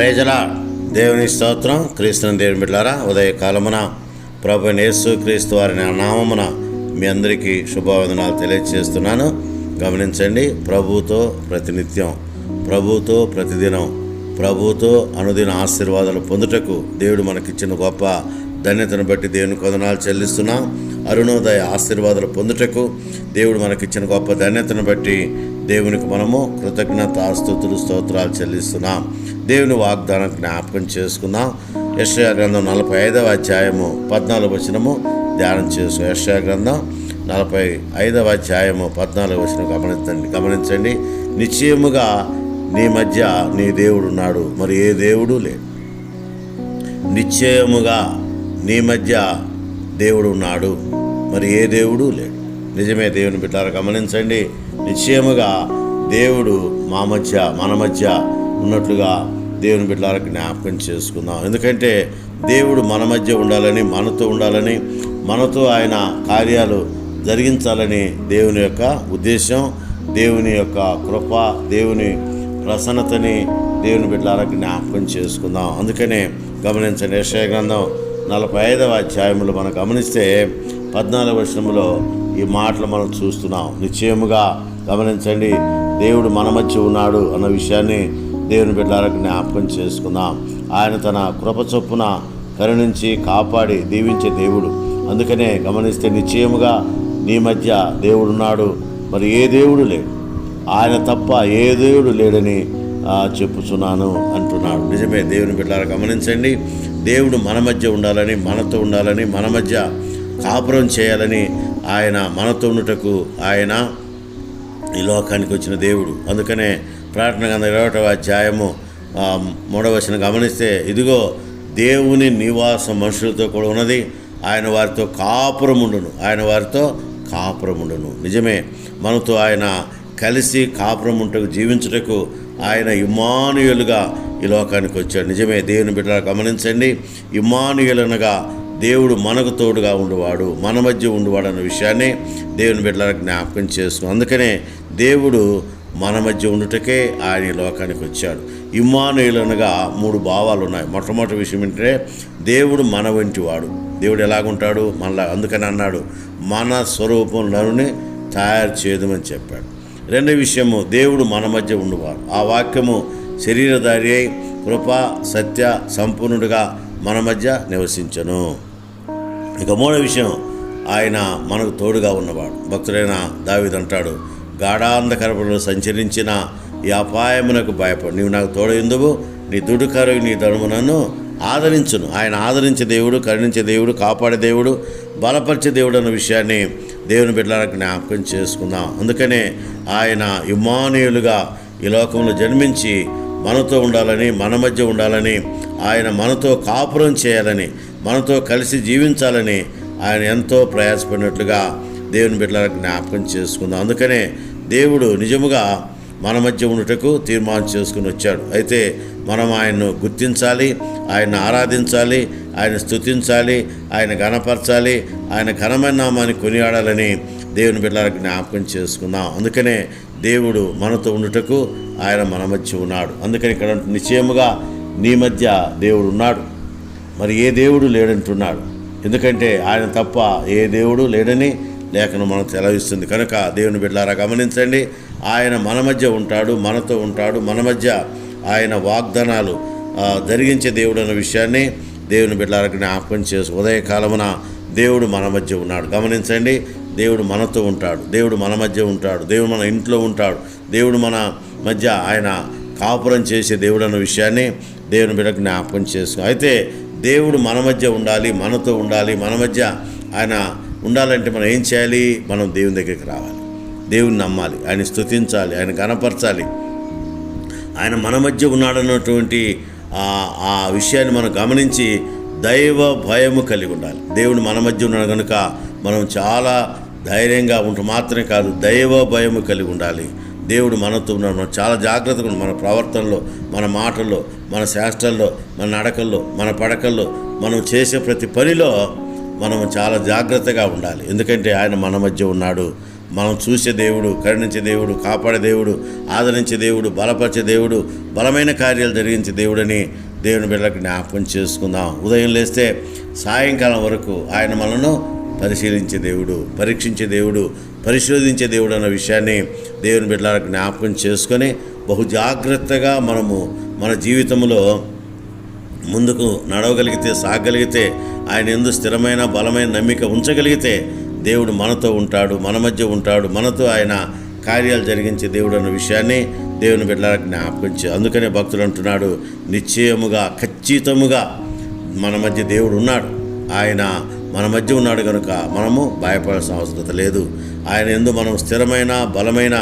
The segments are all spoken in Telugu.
ప్రజల దేవుని స్తోత్రం. క్రీస్తుని దేవుని బిడ్డారా ఉదయకాలమున ప్రభు యేసు క్రీస్తు వారి నామమున మీ అందరికీ శుభవందనాలు తెలియజేస్తున్నాను గమనించండి ప్రభుతో ప్రతినిత్యం ప్రభుతో ప్రతిదినం ప్రభుతో అనుదిన ఆశీర్వాదాలు పొందుటకు దేవుడు మనకిచ్చిన గొప్ప ధన్యతను బట్టి దేవుని కొందనాలు చెల్లిస్తున్నాం. అరుణోదయ ఆశీర్వాదాలు పొందుటకు దేవుడు మనకిచ్చిన గొప్ప ధన్యతను బట్టి దేవునికి మనము కృతజ్ఞత ఆస్తుతులు స్తోత్రాలు చెల్లిస్తున్నాం. దేవుని వాగ్దానం జ్ఞాపకం చేసుకుందాం యశ్యా గ్రంథం నలభై ఐదవ అధ్యాయము పద్నాలుగు వచనము ధ్యానం చేసుకో. యశ్యా గ్రంథం నలభై ఐదవ అధ్యాయము పద్నాలుగు వచనం గమనించండి గమనించండి. నిశ్చయముగా నీ మధ్య నీ దేవుడు ఉన్నాడు మరి ఏ దేవుడు లేడు. నిశ్చయముగా నీ మధ్య దేవుడు ఉన్నాడు మరి ఏ దేవుడు లేడు నిజమే దేవుని బిడ్డారు గమనించండి. నిశ్చయముగా దేవుడు మా మధ్య మన మధ్య ఉన్నట్లుగా దేవుని బిడ్డలకు జ్ఞాపకం చేసుకుందాం. ఎందుకంటే దేవుడు మన మధ్య ఉండాలని మనతో ఉండాలని మనతో ఆయన కార్యాలు జరిగించాలని దేవుని యొక్క ఉద్దేశం దేవుని యొక్క కృప దేవుని ప్రసన్నతని దేవుని బిడ్డలకు జ్ఞాపకం చేసుకుందాం. అందుకనే గమనించండి యశ్వ గ్రంథం నలభై ఐదవ అధ్యాయంలో మనం గమనిస్తే పద్నాలుగు వర్షంలో ఈ మాటలు మనం చూస్తున్నాం. నిశ్చయముగా గమనించండి దేవుడు మన మధ్య ఉన్నాడు అన్న విషయాన్ని దేవుని బిడ్డలకు జ్ఞాపకం చేసుకుందాం. ఆయన తన కృప చొప్పున కరుణించి కాపాడి దీవించే దేవుడు. అందుకనే గమనిస్తే నిశ్చయముగా నీ మధ్య దేవుడున్నాడు మరి ఏ దేవుడు లేడు? ఆయన తప్ప ఏ దేవుడు లేడని చెప్పుచున్నాను అంటున్నాడు. నిజమే దేవుని బిడ్డలారా గమనించండి దేవుడు మన మధ్య ఉండాలని మనతో ఉండాలని మన మధ్య కాపురం చేయాలని ఆయన మనతో ఉండుటకు ఆయన ఈ లోకానికి వచ్చిన దేవుడు. అందుకనే ప్రార్థన గంధ ఇరవటవ అధ్యాయము మూడవ గమనిస్తే ఇదిగో దేవుని నివాసం మనుషులతో కూడా ఉన్నది. ఆయన వారితో కాపురముండును ఆయన వారితో కాపురముండును నిజమే మనతో ఆయన కలిసి కాపురముంటకు జీవించుటకు ఆయన ఇమానుయులుగా ఈ లోకానికి వచ్చాడు. నిజమే దేవుని బిడ్డ గమనించండి. ఇమానుయులు అనగా దేవుడు మనకు తోడుగా ఉండేవాడు మన మధ్య ఉండేవాడు అన్న విషయాన్ని దేవుని బిడ్డలకు జ్ఞాపకం చేసుకుని అందుకనే దేవుడు మన మధ్య ఉండుటకే ఆయన ఈ లోకానికి వచ్చాడు. ఇమ్మానుయులు అనగా మూడు భావాలు ఉన్నాయి. మొట్టమొదటి విషయం ఏంటంటే దేవుడు మన వంటి వాడు. దేవుడు ఎలాగుంటాడు? మనలా అందుకని అన్నాడు. మన స్వరూపం నరుని తయారు చేయదమని చెప్పాడు. రెండో విషయము దేవుడు మన మధ్య ఉండువాడు. ఆ వాక్యము శరీరధారి అయి కృప సత్య సంపూర్ణుడిగా మన మధ్య నివసించను. ఇక మూడో విషయం ఆయన మనకు తోడుగా ఉన్నవాడు. భక్తుడైన దావిదంటాడు గాఢాంధకరపులో సంచరించిన ఈ అపాయమునకు భయపడు. నీవు నాకు తోడు ఎందుకు? నీ దుడుకరు నీ ధర్ము నన్ను ఆదరించును. ఆయన ఆదరించే దేవుడు కరుణించే దేవుడు కాపాడే దేవుడు బలపరిచే దేవుడు అన్న విషయాన్ని దేవుని బిడ్డలకు జ్ఞాపకం చేసుకుందాం. అందుకనే ఆయన ఇమానుయులుగా ఈ లోకంలో జన్మించి మనతో ఉండాలని మన మధ్య ఉండాలని ఆయన మనతో కాపురం చేయాలని మనతో కలిసి జీవించాలని ఆయన ఎంతో ప్రయాసపడినట్లుగా దేవుని బిడ్డలకు జ్ఞాపకం చేసుకుందాం. అందుకనే దేవుడు నిజముగా మన మధ్య ఉండుటకు తీర్మానం చేసుకుని వచ్చాడు. అయితే మనం ఆయన్ను గుర్తించాలి ఆయన ఆరాధించాలి ఆయన స్థుతించాలి ఆయన గణపరచాలి ఆయన ఘనమైన నామాన్ని కొనియాడాలని దేవుని బిడ్డలకు జ్ఞాపకం చేసుకుందాం. అందుకనే దేవుడు మనతో ఉండుటకు ఆయన మన మధ్య ఉన్నాడు. అందుకని ఇక్కడ నిశ్చయముగా నీ మధ్య దేవుడు ఉన్నాడు. మరి ఏ దేవుడు లేడంటున్నాడు? ఎందుకంటే ఆయన తప్ప ఏ దేవుడు లేడని లేఖను మనం తెలవిస్తుంది కనుక దేవుని బిడ్డారా గమనించండి ఆయన మన మధ్య ఉంటాడు మనతో ఉంటాడు మన మధ్య ఆయన వాగ్దానాలు జరిగించే దేవుడు అన్న విషయాన్ని దేవుని బిడ్డలకు జ్ఞాపకం చేసి ఉదయకాలమున దేవుడు మన మధ్య ఉన్నాడు. గమనించండి దేవుడు మనతో ఉంటాడు. దేవుడు మన మధ్య ఉంటాడు. దేవుడు మన ఇంట్లో ఉంటాడు. దేవుడు మన మధ్య ఆయన కాపురం చేసే దేవుడు అన్న విషయాన్ని దేవుని బిడ్డ జ్ఞాపకం చేసుకో. అయితే దేవుడు మన మధ్య ఉండాలి మనతో ఉండాలి మన మధ్య ఆయన ఉండాలంటే మనం ఏం చేయాలి? మనం దేవుని దగ్గరికి రావాలి. దేవుని నమ్మాలి. ఆయన స్తుతించాలి. ఆయన గణపరచాలి. ఆయన మన మధ్య ఉన్నాడన్నటువంటి ఆ విషయాన్ని మనం గమనించి దైవ భయము కలిగి ఉండాలి. దేవుడు మన మధ్య ఉన్నాడు కనుక మనం చాలా ధైర్యంగా ఉంటూ మాత్రమే కాదు దైవ భయము కలిగి ఉండాలి. దేవుడు మనతో ఉన్నాడు మనం చాలా జాగ్రత్తగా మన ప్రవర్తనలో మన మాటల్లో మన శాస్త్రాల్లో మన నడకల్లో మన పడకల్లో మనం చేసే ప్రతి పనిలో మనం చాలా జాగ్రత్తగా ఉండాలి. ఎందుకంటే ఆయన మన మధ్య ఉన్నాడు. మనం చూసే దేవుడు కరుణించే దేవుడు కాపాడే దేవుడు ఆదరించే దేవుడు బలపరిచే దేవుడు బలమైన కార్యాలు జరిగించే దేవుడని దేవుని బిడ్డలకు జ్ఞాపకం చేసుకుందాం. ఉదయం లేస్తే సాయంకాలం వరకు ఆయన మనను పరిశీలించే దేవుడు పరీక్షించే దేవుడు పరిశోధించే దేవుడు అన్న విషయాన్ని దేవుని బిడ్డలకు జ్ఞాపకం చేసుకొని బహు జాగ్రత్తగా మనము మన జీవితంలో ముందుకు నడవగలిగితే సాగగలిగితే ఆయన ఎందు స్థిరమైన బలమైన నమ్మిక ఉంచగలిగితే దేవుడు మనతో ఉంటాడు మన మధ్య ఉంటాడు మనతో ఆయన కార్యాలు జరిగించే దేవుడు అన్న విషయాన్ని దేవుని బిడ్డలకు జ్ఞాపకం అందుకనే భక్తుడు అంటున్నాడు నిశ్చయముగా ఖచ్చితముగా మన మధ్య దేవుడు ఉన్నాడు. ఆయన మన మధ్య ఉన్నాడు కనుక మనము భయపడాల్సిన అవసరం లేదు. ఆయన ఎందు మనం స్థిరమైన బలమైన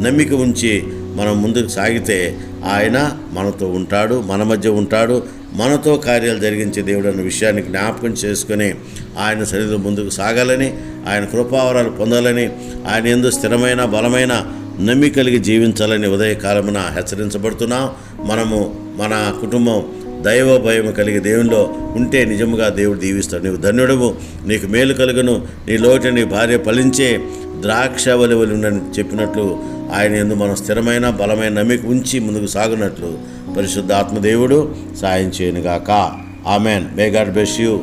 నమ్మిక ఉంచి మనం ముందుకు సాగితే ఆయన మనతో ఉంటాడు మన మధ్య ఉంటాడు మనతో కార్యాలు జరిగించే దేవుడు అన్న విషయాన్ని జ్ఞాపకం చేసుకొని ఆయన సన్నిధిలో ముందుకు సాగాలని ఆయన కృపావరాలు పొందాలని ఆయన ఎందు స్థిరమైన బలమైన నమ్మి కలిగి జీవించాలని ఉదయకాలమున హెచ్చరించబడుతున్నాం. మనము మన కుటుంబం దైవ భయం కలిగి దేవునిలో ఉంటే నిజముగా దేవుడు దీవిస్తాడు. నీవు ధన్యుడము నీకు మేలు కలుగును నీ లోట నీ భార్య ఫలించే ద్రాక్ష వలి ఉండని చెప్పినట్లు ఆయన ఎందు మనం స్థిరమైన బలమైన నమ్మిక ఉంచి ముందుకు సాగునట్లు పరిశుద్ధ ఆత్మదేవుడు సాయం చేయనుగాక. Amen. May God bless you